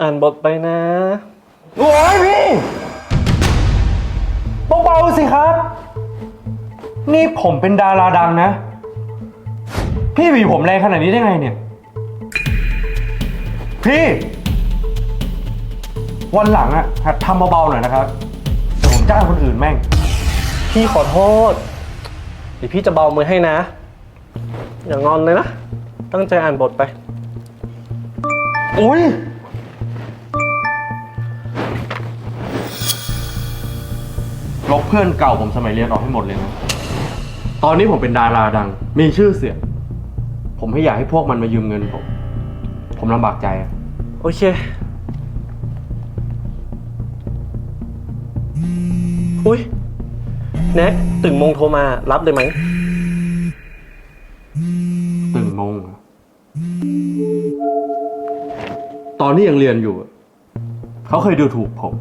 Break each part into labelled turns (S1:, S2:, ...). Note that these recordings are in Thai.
S1: อ่านบทไปนะ
S2: โอ้ยพี่เบาๆสิครับ นี่ผมเป็นดาราดังนะ พี่หวีผมแรงขนาดนี้ได้ไงเนี่ย พี่ วันหลังอะหัดทำเบาๆหน่อยนะครับเดี๋ยวผมจ้างคนอื่นแม่ง
S1: พี่ขอโทษเดี๋ยวพี่จะเบามือให้นะ อย่างงอนเลยนะ ตั้งใจอ่านบทไป
S2: อุ้ย ลบเพื่อนเก่าผมสมัยเรียนออกให้หมดเลยนะ ตอนนี้ผมเป็นดาราดัง มีชื่อเสียง ผมไม่อยากให้พวกมันมายืมเงินผม ผมลำบากใจอะ
S1: โอเค อุ้ยแน็กตึงโมงโทรมารับเลยไหม
S2: ตื่นโมงอะตอนที่ยังเรียนอยู่อะเขาเคยดูถูกผม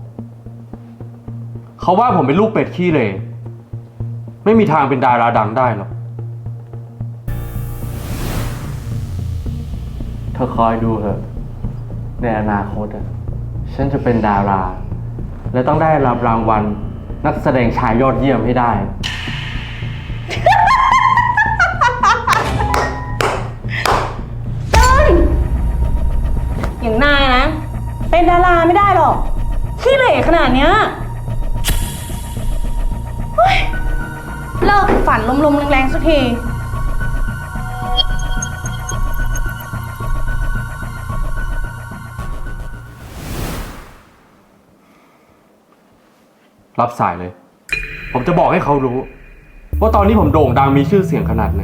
S2: เขาว่าผมเป็นลูกเป็ดขี้เหร่ไม่มีทางเป็นดาราดังได้หรอก เธอคอยดูเถอะ ในอนาคตอะ ฉันจะเป็นดารา และต้องได้รับรางวัลนักแสดงชายยอดเยี่ยมให้ได้
S3: อย่างนายนะ เป็นดาราไม่ได้หรอกขี้เหร่ขนาดเนี้ย ลิกฝันลมๆแรงๆสักที
S2: รับสายเลย ผมจะบอกให้เขารู้ ว่าตอนนี้ผมโด่งดังมีชื่อเสียงขนาดไหน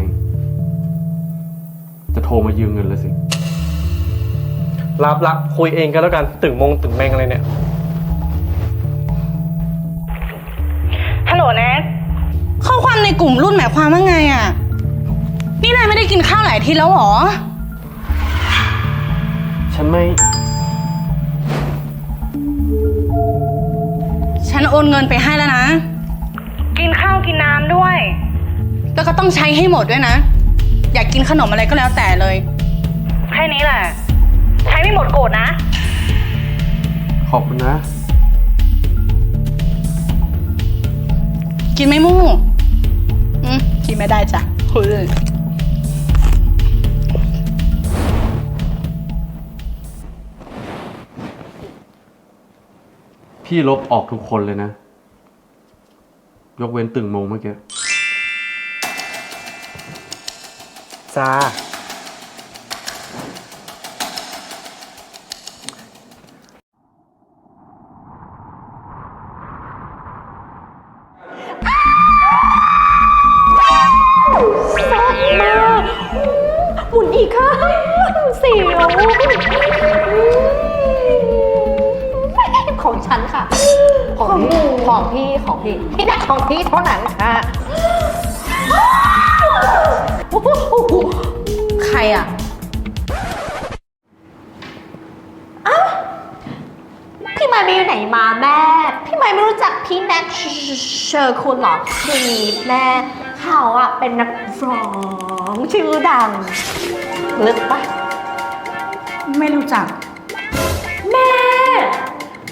S2: จะโทรมายืมเงินแล้วสิ
S1: รับละคุยเองกันแล้วกัน ตึงโมงตึงแมงอะไรเนี่ย
S3: กลุ่มรุ่นหมายความว่าไงอะนี่นายไม่ได้กินข้าวหลายอาทีแล้วเหรอ
S2: ฉันไม่
S3: ฉันโอนเงินไปให้แล้วนะ กินข้าวกินน้ำด้วย แล้วก็ต้องใช้ให้หมดด้วยนะ อยากกินขนมอะไรก็แล้วแต่เลย แค่นี้แหละ ใช้ไม่หมดโกรธนะ
S2: ขอบคุณนะ
S3: กินไหม่มู่อืม กินไม่ได้จ้ะเฮ้ย
S2: พี่ลบออกทุกคนเลยนะ ยกเว้นตึงโมงเมื่อกี้
S1: จ้า
S4: ของฉันค่ะ ของพี่ของพี่ของพี่พี่นักของพี่เท่านั้นค่ะ
S3: ใครอะ
S4: พี่ไมค์ไปอยู่ไหนมาแม่ พี่ไมค์ไม่รู้จักพี่แน็กเชอร์คุณหรอคือแม่เขาอะเป็นนักร้องชื่อดังลึกปะ
S3: ไม่รู้จัก
S5: แม่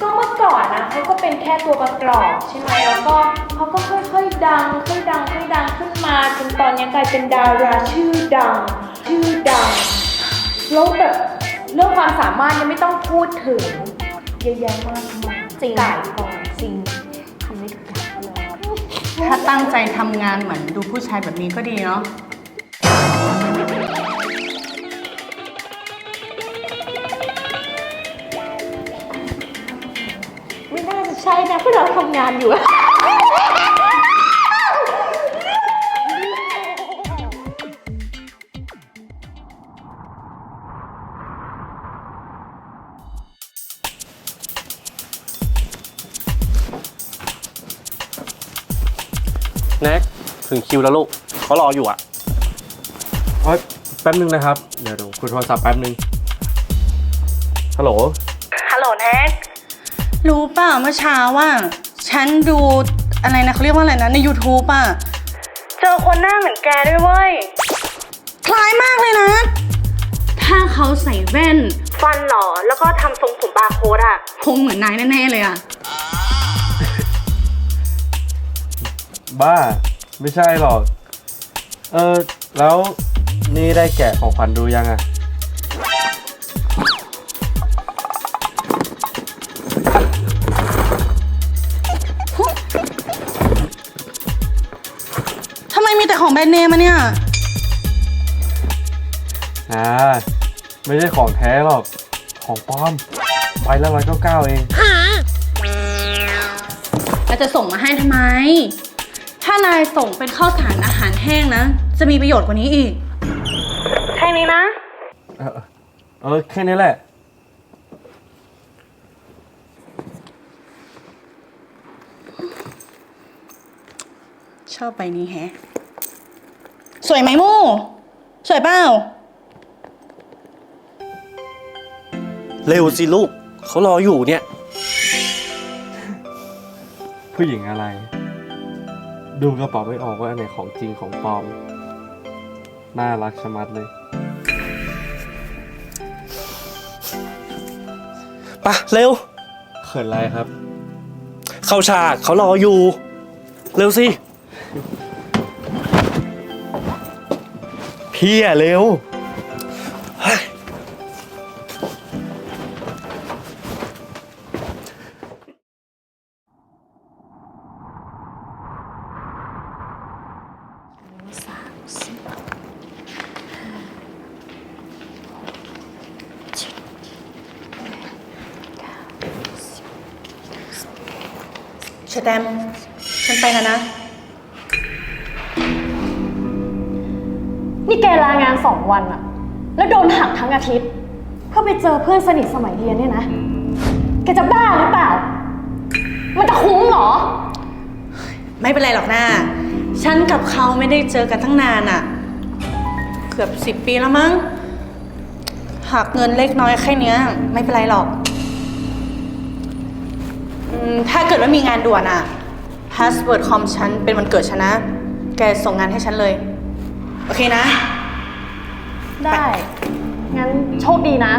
S5: ก็เมื่อก่อนนะเขาก็เป็นแค่ตัวประกอบใช่ไหมแล้วก็เขาก็ค่อยๆดังค่อยดังค่อยดังขึ้นมาจนตอนนี้กลายเป็นดาราชื่อดัง ชื่อดังแล้วแบบเรื่องความสามารถยังไม่ต้องพูดถึงเยอะแยะมากมาย
S4: จริง
S5: ก่ายก่อน
S4: จริงทำได้ทุกอย่างเลย
S3: ถ้าตั้งใจทำงานเหมือนดูผู้ชายแบบนี้ก็ดีเนาะ
S4: ไม่น่าจะใช่นะเพราะเราทำงานอยู่
S1: แน็กถึงคิวแล้วลูกเขารออยู่อะ
S2: เฮ้ยแป๊บนึงนะครับ เดี๋ยวเดี๋ยวคุยโทรศัพท์แป๊บนึงฮัลโหล
S3: ฮัลโหลแน็กรู้ เปล่าเมื่อเช้าว่าฉันดูอะไรนะเขาเรียกว่าอะไรนะใน YouTube อะ เจอคนหน้าเหมือนแกด้วยเว้ย คล้ายมากเลยนะ ถ้าเขาใส่แว่น ฟันหล่อแล้วก็ทำทรงผมบาร์โค้ดอะคงเหมือนนายแน่ๆเลยอะ
S2: บ้า ไม่ใช่หรอก เออ แล้วนี่ได้แกะของขวัญดูยังอะ
S3: ไมมีแต่ของแบรนด์เนมอะเนี่ย
S2: อ่าไม่ใช่ของแท้หรอก ของปลอมไปละร้อยเก้าเก้าเอง
S3: แล้วจะส่งมาให้ทำไม ถ้านายส่งเป็นข้าวสารอาหารแห้งนะ จะมีประโยชน์กว่านี้อีก แค่นี้นะ
S2: เออเออแค่นี้แหละ
S3: ชอบใบนี้แฮะ สวยไหมมูสวยเปล่า
S1: เร็วสิลูก เขารออยู่เนี่ย
S2: ผู้หญิงอะไร ดูกระเป๋าไม่ออกว่าอันไหนของจริงของปลอม น่ารักชะมัดเลย
S1: ปะเร็ว
S2: เขินอะไรครับ
S1: เข้าฉากเขารออยู่ เร็วสิ พี่อะเร็ว
S4: เพื่อไปเจอเพื่อนสนิทสมัยเรียนเนี่ยนะ แกจะบ้าหรือเปล่า มันจะคุ้มเหรอ
S3: ไม่เป็นไรหรอกนะฉันกับเขาไม่ได้เจอกันตั้งนานอะเกือบสิบปีแล้วมั้งหักเงินเล็กน้อยแค่เนี้ย ไม่เป็นไรหรอกอืมถ้าเกิดว่ามีงานด่วนอะพาสเวิร์ดคอมฉันเป็นวันเกิดฉันนะ แกส่งงานให้ฉันเลย โอเคนะ
S4: ได้ งั้นโชคดีนะ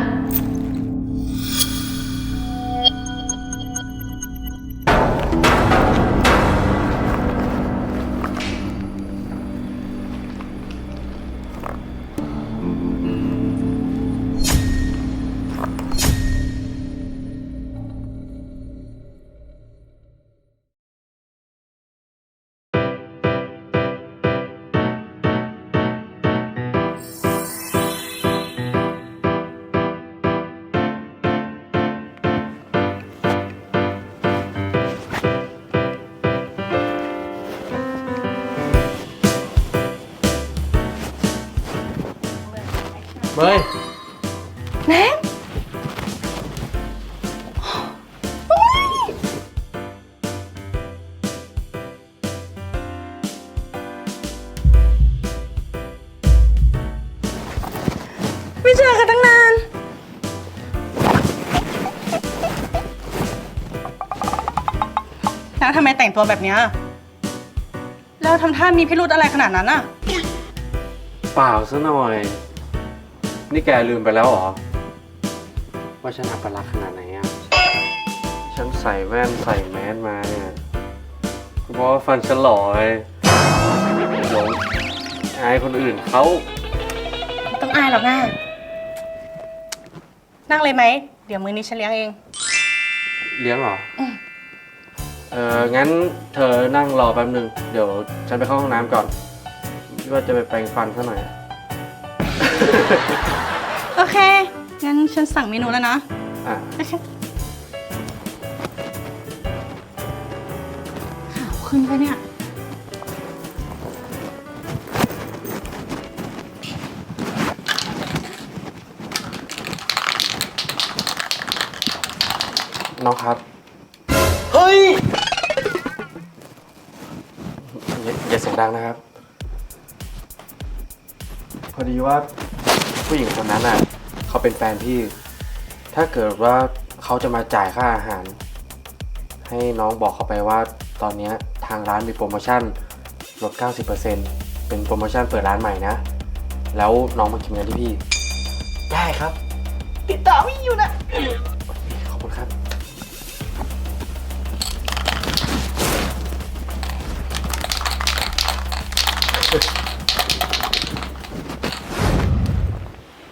S2: เมย
S3: แน็กไม่เจอกันตั้งนาน แล้วทำไมแต่งตัวแบบเนี้ยแล้วทำท่ามีพิรุธอะไรขนาดนั้นอะ
S2: เปล่าซะหน่อย นี่แกลืมไปแล้วเหรอ ว่าฉันอัปลักษณ์ขนาดไหนอะ ฉันใส่แว่นใส่แมสมาเนี่ยเพราะว่าฟันฉันหล่อไงหลงอายคนอื่นเขา
S3: ไม่ต้องอายหรอกนะนั่งเลยไหม เดี๋ยวมื้อนี้ฉันเลี้ยงเอง
S2: เลี้ยงเหรออเอองั้นเธอนั่งรอแป๊บนึงเดี๋ยวฉันไปเข้าห้องน้ำก่อนว่าจะไปแปรงฟันซะหน่อย
S3: โอเค งั้นฉันสั่งเมนูแล้วนะ
S2: อะ
S3: โอเคข่าวขึ้นไปะเนี่ย
S2: น้องครับ
S1: เฮ้ย
S2: อย่าอย่าเสียงดังนะครับ พอดีว่า ผู้หญิงคนนั้นอะเขาเป็นแฟนพี่ ถ้าเกิดว่าเขาจะมาจ่ายค่าอาหาร ให้น้องบอกเขาไปว่าตอนเนี้ยทางร้านมีโปรโมชั่นลด 90%เป็นโปรโมชั่นเปิดร้านใหม่นะ แล้วน้องมาคิดเงินที่พี่
S1: ได้ครับ ติดต่อไม่อยู่นะ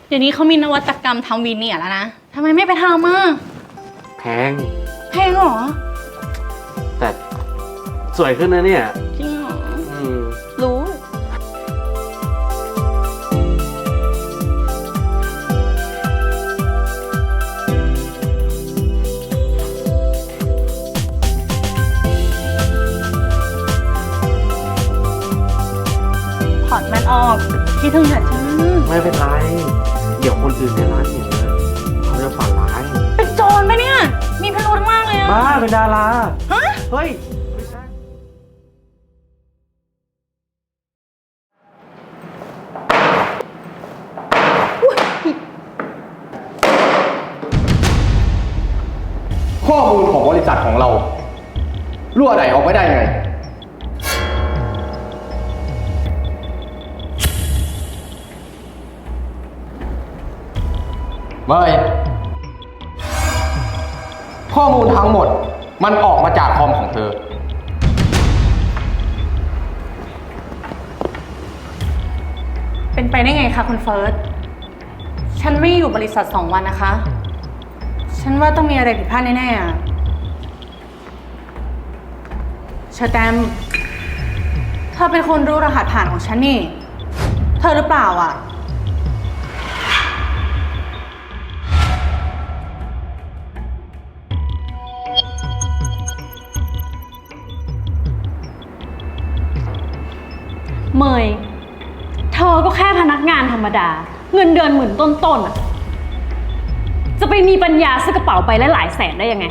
S3: เดี๋ยวนี้เขามีนวัตกรรมทำวีเนียร์แล้วนะทำไมไม่ไปทำอะ
S2: แพง
S3: แพงเหรอ
S2: แต่สวยขึ้นนะเนี่ย
S3: จริงเหรอ
S2: อืม
S3: รู้ ถอดมันออกคิดถึงฉันจ้า
S2: ไม่เป็นไรเดี๋ยวคนอื่นในร้านเห็นนะเขาจะฝันร้าย
S3: เป็นโจรปะเนี่ย มีพิรุธมากเลยอะ
S2: บ้าเป็นดารา
S3: ฮะ
S2: เฮ้ย
S6: ข้อมูลของบริษัทของเรารั่วไหลอ ไม่ข้อมูลทั้งหมดมันออกมาจากคอมของเธอ
S3: เป็นไปได้ไงคะคุณเฟิร์ส ฉันไม่อยู่บริษัทสองวันนะคะ ฉันว่าต้องมีอะไรผิดพลาดแน่ๆอะเชอร์แตมเธอเป็นคนรู้รหัสผ่านของฉันนี่ เธอหรือเปล่าอะ
S7: เมย เธอก็แค่พนักงานธรรมดา เงินเดือนหมื่นต้นๆอะจะไปมีปัญญาซื้อกระเป๋าไปและหลายแสนได้ยังไง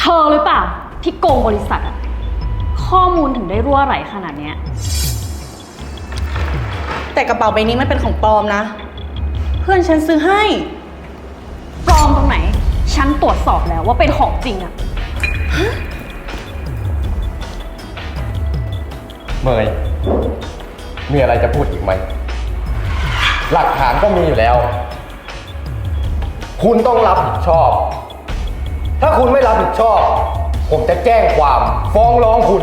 S7: เธอหรือเปล่าที่โกงบริษัทอะข้อมูลถึงได้รั่วไหลขนาดเนี้ย
S3: แต่กระเป๋าใบนี้มันเป็นของปลอมนะ เพื่อนฉันซื้อให้
S7: ปลอมตรงไหน ฉันตรวจสอบแล้วว่าเป็นของจริงอะ
S6: เมยมีอะไรจะพูดอีกไหม หลักฐานก็มีอยู่แล้ว คุณต้องรับผิดชอบ ถ้าคุณไม่รับผิดชอบ ผมจะแจ้งความฟ้องร้องคุณ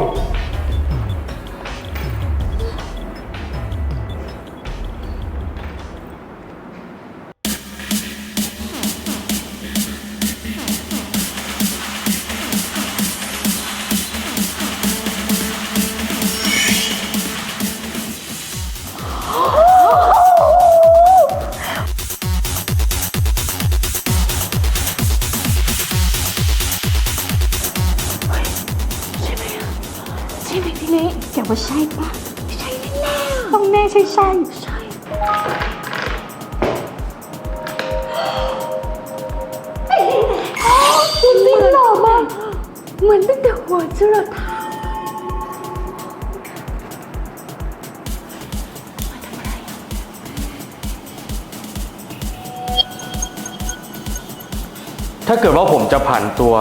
S2: ถ้าเกิดว่าผมจะผ่านตัว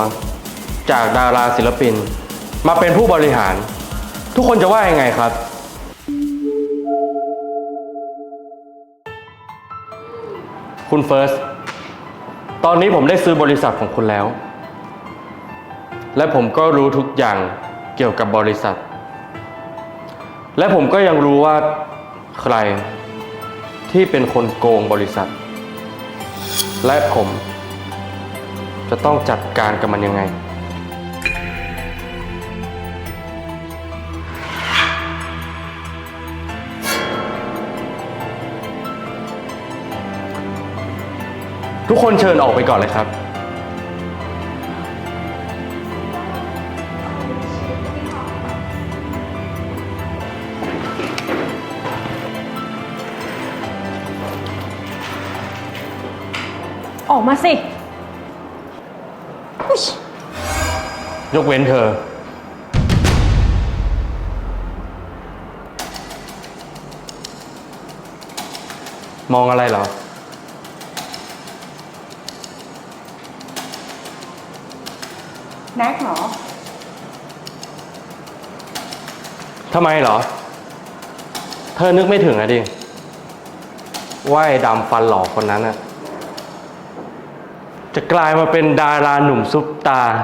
S2: จากดาราศิลปิน มาเป็นผู้บริหาร ทุกคนจะว่ายังไงครับ คุณเฟิร์ส ตอนนี้ผมได้ซื้อบริษัทของคุณแล้ว และผมก็รู้ทุกอย่างเกี่ยวกับบริษัท และผมก็ยังรู้ว่าใครที่เป็นคนโกงบริษัท และผม จะต้องจัดการกับมันยังไง ทุกคนเชิญออกไปก่อนเลยครับ
S7: ออกมาสิ
S2: ยกเว้นเธอ มองอะไรเหรอ
S3: แน็กเหรอ
S2: ทำไมเหรอธอนึกไม่ถึงอะดิ ว่าไอ้ดำฟันหลอกคนนั้นอะจะกลายมาเป็นดาราหนุ่มซุปตาร์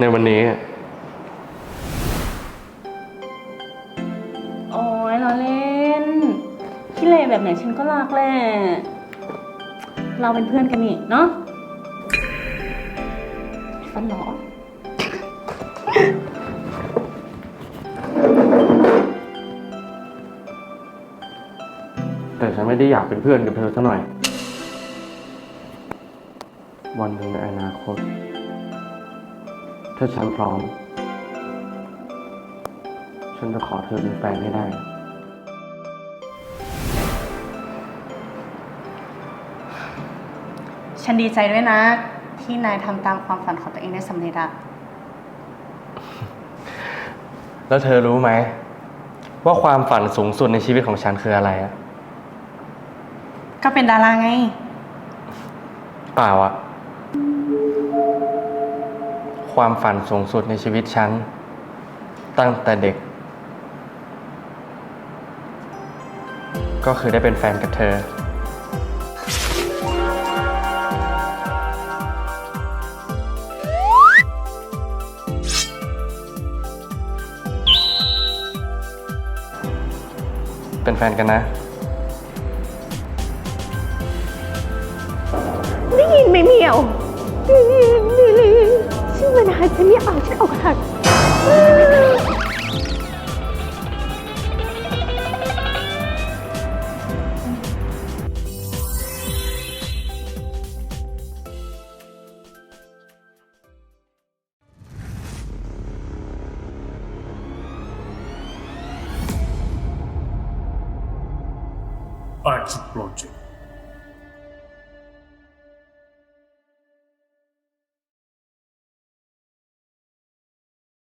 S2: ในวันนี้
S7: โอ้ยเราเล่นขี้เละแบบไหนฉันก็รักแหละ เราเป็นเพื่อนกันนี่เนาะฟันหรอ
S2: แต่ฉันไม่ได้อยากเป็นเพื่อนกับเธอซะหน่อย วันหนึ่งในอนาคต ถ้าฉันพร้อม ฉันจะขอเธอเป็นแฟนให้ได้
S3: ฉันดีใจด้วยนะ ที่นายทำตามความฝันของตัวเองได้สำเร็จอะ
S2: แล้วเธอรู้ไหม ว่าความฝันสูงสุดในชีวิตของฉันคืออะไรอะ
S3: ก็เป็นดาราไง
S2: เปล่าอะ ความฝันสูงสุดในชีวิตฉัน ตั้งแต่เด็ก ก็คือได้เป็นแฟนกับเธอ เป็นแฟนกันนะ
S4: ได้ยินไหมเหมียว อมันหายใจไม่ออกฉันอกหัก